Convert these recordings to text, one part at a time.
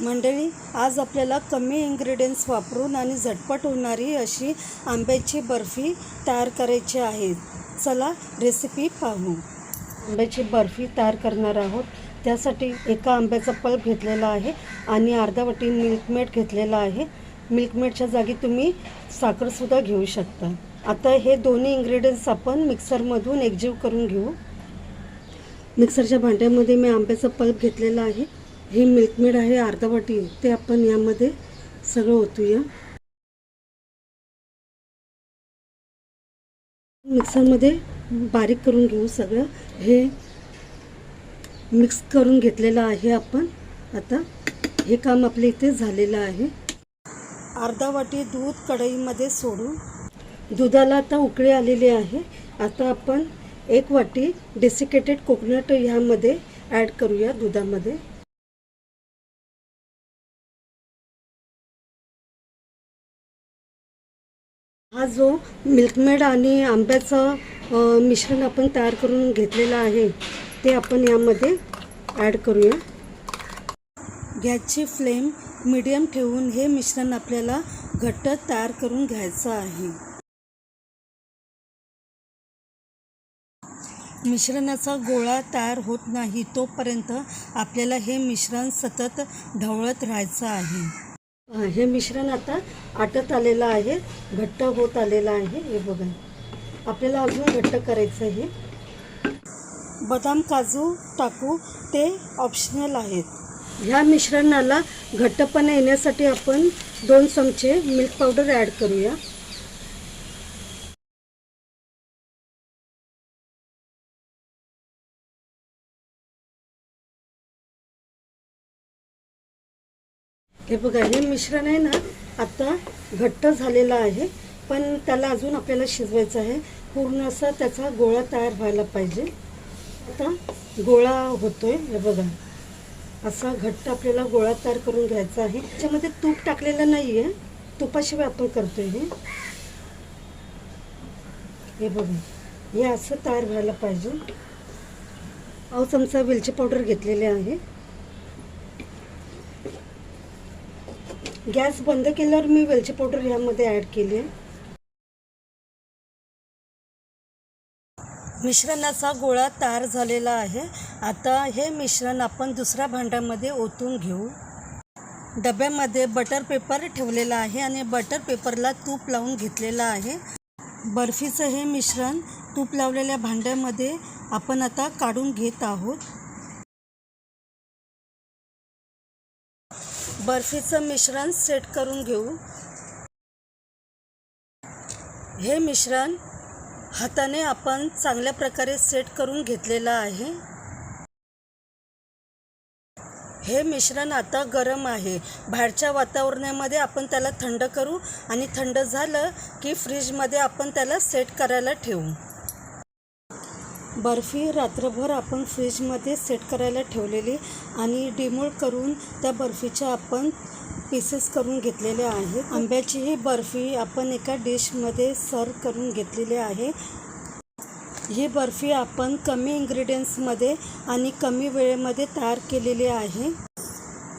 मंडळी आज आपल्याला कमी इन्ग्रेडियंट्स वापरून आणि झटपट होणारी अशी आंब्याची बर्फी तयार करायची आहे. चला रेसिपी पाहू. आंब्याची बर्फी तयार करणार आहोत. त्यासाठी एका आंब्याचा पल्प घेतलेला आहे आणि अर्धा वाटी मिल्कमेड घेतलेला आहे. मिल्कमेडच्या जागी तुम्ही साखरसुद्धा घेऊ शकता. आता हे दोन्ही इन्ग्रेडियंट्स आपण मिक्सरमधून एकजीव करून घेऊ. मिक्सरच्या भांड्यामध्ये मी आंब्याचा पल्प घेतलेला आहे. हे मिल्कमेड आहे अर्धा वाटी. ते आपण यामध्ये सगळं ओतूया. मिक्सरमध्ये बारीक करून घेऊ सगळं. हे मिक्स करून घेतलेलं आहे आपण. आता हे काम आपल्या इथे झालेलं आहे. अर्धा वाटी दूध कढईमध्ये सोडून दुधाला आता उकळी आलेली आहे. आता आपण एक वाटी डेसिकेटेड कोकोनट ह्यामध्ये ॲड करूया दुधामध्ये. हा जो मिल्कमेड आणि आंब्याचं मिश्रण आपण तयार करून घेतलेलं आहे ते आपण यामध्ये ॲड करूया. गॅसची फ्लेम मीडियम ठेवून हे मिश्रण आपल्याला घट्ट तयार करून घ्यायचं आहे. मिश्रणाचा गोळा तयार होत नाही तोपर्यंत आपल्याला हे मिश्रण सतत ढवळत राहायचं आहे. हे मिश्रण आता आटत आलेलं आहे घट्ट होत आलेलं आहे. हे बघा. आपल्याला अजून घट्ट करायचं आहे. बदाम काजू टाकू ते ऑप्शनल आहेत. ह्या मिश्रणाला घट्टपणा येण्यासाठी आपण दोन चमचे मिल्क पावडर ॲड करूया. हे बघा हे मिश्रण आहे ना आता घट्ट झालेलं आहे पण त्याला अजून आपल्याला शिजवायचं आहे. पूर्ण असा त्याचा गोळा तयार व्हायला पाहिजे. आता गोळा होतोय हे बघा. असा घट्ट आपल्याला गोळा तयार करून घ्यायचा आहे. त्याच्यामध्ये तूप टाकलेलं नाही आहे तुपाशिवाय आपण करतोय हे. हे बघा. हे असं तयार व्हायला पाहिजे. अव चमचा वेलची पावडर घेतलेली आहे. गॅस बंद केल्यावर मी वेलची पावडर ह्यामध्ये ॲड केली आहे. मिश्रणाचा गोळा तयार झालेला आहे. आता हे मिश्रण आपण दुसऱ्या भांड्यामध्ये ओतून घेऊ. डब्यामध्ये बटर पेपर ठेवलेला आहे आणि बटर पेपरला तूप लावून घेतलेलं आहे. बर्फीचं हे मिश्रण तूप लावलेल्या भांड्यामध्ये आपण आता काढून घेत आहोत. बर्फीचं मिश्रण सेट करून घेऊ. हे मिश्रण हाताने आपण चांगल्या प्रकारे सेट करून घेतलेला आहे. हे मिश्रण आता गरम आहे. बाहेरच्या वातावरणामध्ये आपण त्याला थंड करू आणि थंड झालं की फ्रीजमध्ये आपण त्याला सेट करायला ठेवू. बर्फी रात्रभर आपण फ्रीजमध्ये सेट करायला ठेवलेली आणि डिमोळ करून त्या बर्फीच्या आपण पीसेस करून घेतलेले आहेत. आंब्याची ही बर्फी आपण एका डिशमध्ये सर्व करून घेतलेली आहे. ही बर्फी आपण कमी इन्ग्रेडियंट्समध्ये आणि कमी वेळेमध्ये तयार केलेली आहे.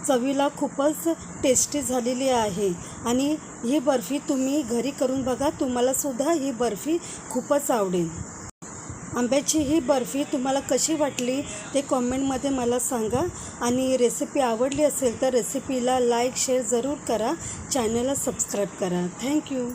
चवीला खूपच टेस्टी झालेली आहे. आणि ही बर्फी तुम्ही घरी करून बघा तुम्हालासुद्धा ही बर्फी खूपच आवडेल. आंब्याची ही बर्फी तुम्हाला कशी वाटली ते कॉमेंटमध्ये मला सांगा. आणि रेसिपी आवडली असेल तर रेसिपीला लाईक शेअर जरूर करा. चॅनलला सबस्क्राईब करा. थँक्यू